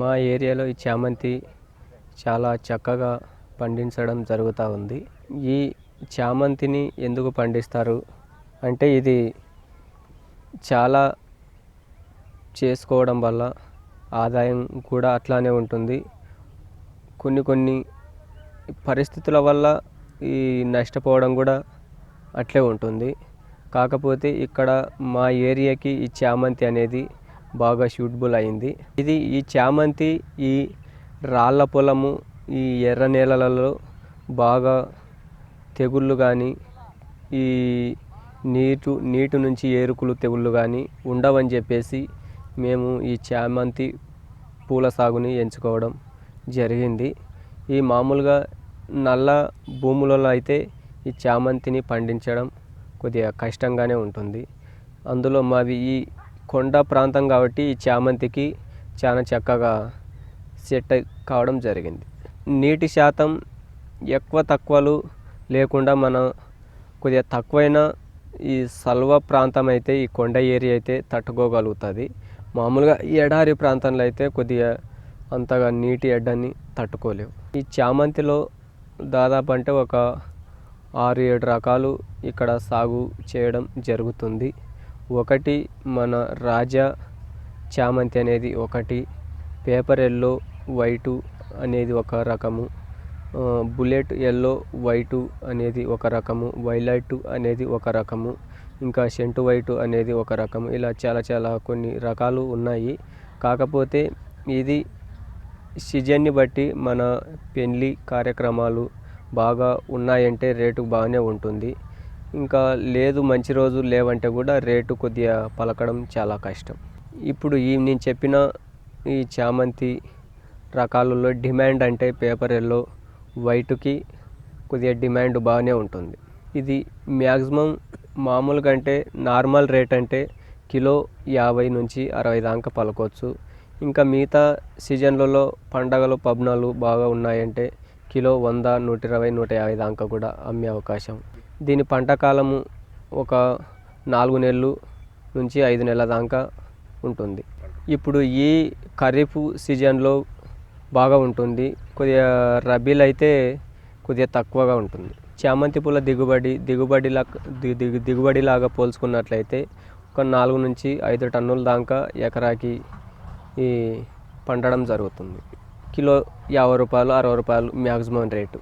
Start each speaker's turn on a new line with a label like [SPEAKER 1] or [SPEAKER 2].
[SPEAKER 1] మా ఏరియాలో ఈ చామంతి చాలా చక్కగా పండించడం జరుగుతూ ఉంది. ఈ చామంతిని ఎందుకు పండిస్తారు? అంటే ఇది చాలా చేసుకోవడం వల్ల ఆదాయం కూడా అట్లానే ఉంటుంది. కొన్ని కొన్ని పరిస్థితుల వల్ల ఈ నష్టపోవడం కూడా అట్లే ఉంటుంది. కాకపోతే ఇక్కడ మా ఏరియాకి ఈ చామంతి అనేది బాగా సూటబుల్ అయింది. ఇది ఈ చామంతి ఈ రాళ్ళ పొలము ఈ ఎర్ర నేలలలో బాగా తెగుళ్ళు కానీ ఈ నీటు నీటి నుంచి ఏరుకులు తెగుళ్ళు కానీ ఉండవని చెప్పేసి మేము ఈ చామంతి పూల సాగుని ఎంచుకోవడం జరిగింది. ఈ మామూలుగా నల్ల భూములలో అయితే ఈ చామంతిని పండించడం కొద్దిగా కష్టంగానే ఉంటుంది. అందులో మాది ఈ కొండ ప్రాంతం కాబట్టి ఈ చామంతికి చాలా చక్కగా సెట్ కావడం జరిగింది. నీటి శాతం ఎక్కువ తక్కువలు లేకుండా మన కొద్దిగా తక్కువైన ఈ సల్వ ప్రాంతం అయితే ఈ కొండ ఏరియా అయితే తట్టుకోగలుగుతుంది. మామూలుగా ఈ ఎడారి ప్రాంతంలో అయితే కొద్దిగా అంతగా నీటి ఎడ్డని తట్టుకోలేవు. ఈ చామంతిలో దాదాపు అంటే ఒక ఆరు ఏడు రకాలు ఇక్కడ సాగు చేయడం జరుగుతుంది. ఒకటి మన రాజా చామంతి అనేది ఒకటి పేపర్ ఎల్లో వైటు అనేది ఒక రకము బుల్లెట్ ఎల్లో వైటు అనేది ఒక రకము వైలెట్ అనేది ఒక రకము ఇంకా సెంటు వైటు అనేది ఒక రకము ఇలా చాలా చాలా కొన్ని రకాలు ఉన్నాయి. కాకపోతే ఇది సీజన్ని బట్టి మన పెళ్ళి కార్యక్రమాలు బాగా ఉన్నాయంటే రేటు బాగానే ఉంటుంది. ఇంకా లేదు మంచి రోజు లేవంటే కూడా రేటు కొద్దిగా పలకడం చాలా కష్టం. ఇప్పుడు ఈ నేను చెప్పిన ఈ చామంతి రకాలలో డిమాండ్ అంటే పేపర్ ఎల్లో వైట్కి కొద్దిగా డిమాండ్ బాగానే ఉంటుంది. ఇది మ్యాక్సిమం మామూలు కంటే నార్మల్ రేట్ అంటే కిలో యాభై నుంచి అరవై దాకా పలకొచ్చు. ఇంకా మిగతా సీజన్లలో పండగలు పబ్నాలు బాగా ఉన్నాయంటే కిలో వంద నూట ఇరవై నూట యాభై దాకా కూడా అమ్మే అవకాశం దీని పంట కాలము ఒక నాలుగు నెలలు నుంచి ఐదు నెలల దాకా ఉంటుంది. ఇప్పుడు ఈ ఖరీఫ్ సీజన్లో బాగా ఉంటుంది. కొద్దిగా రబీలు అయితే కొద్దిగా తక్కువగా ఉంటుంది. చామంతి పూల దిగుబడి దిగుబడిలా దిగుబడిలాగా పోల్చుకున్నట్లయితే ఒక నాలుగు నుంచి ఐదు టన్నుల దాకా ఎకరాకి ఈ పండడం జరుగుతుంది. కిలో యాభై రూపాయలు అరవై రూపాయలు మ్యాక్సిమం రేటు.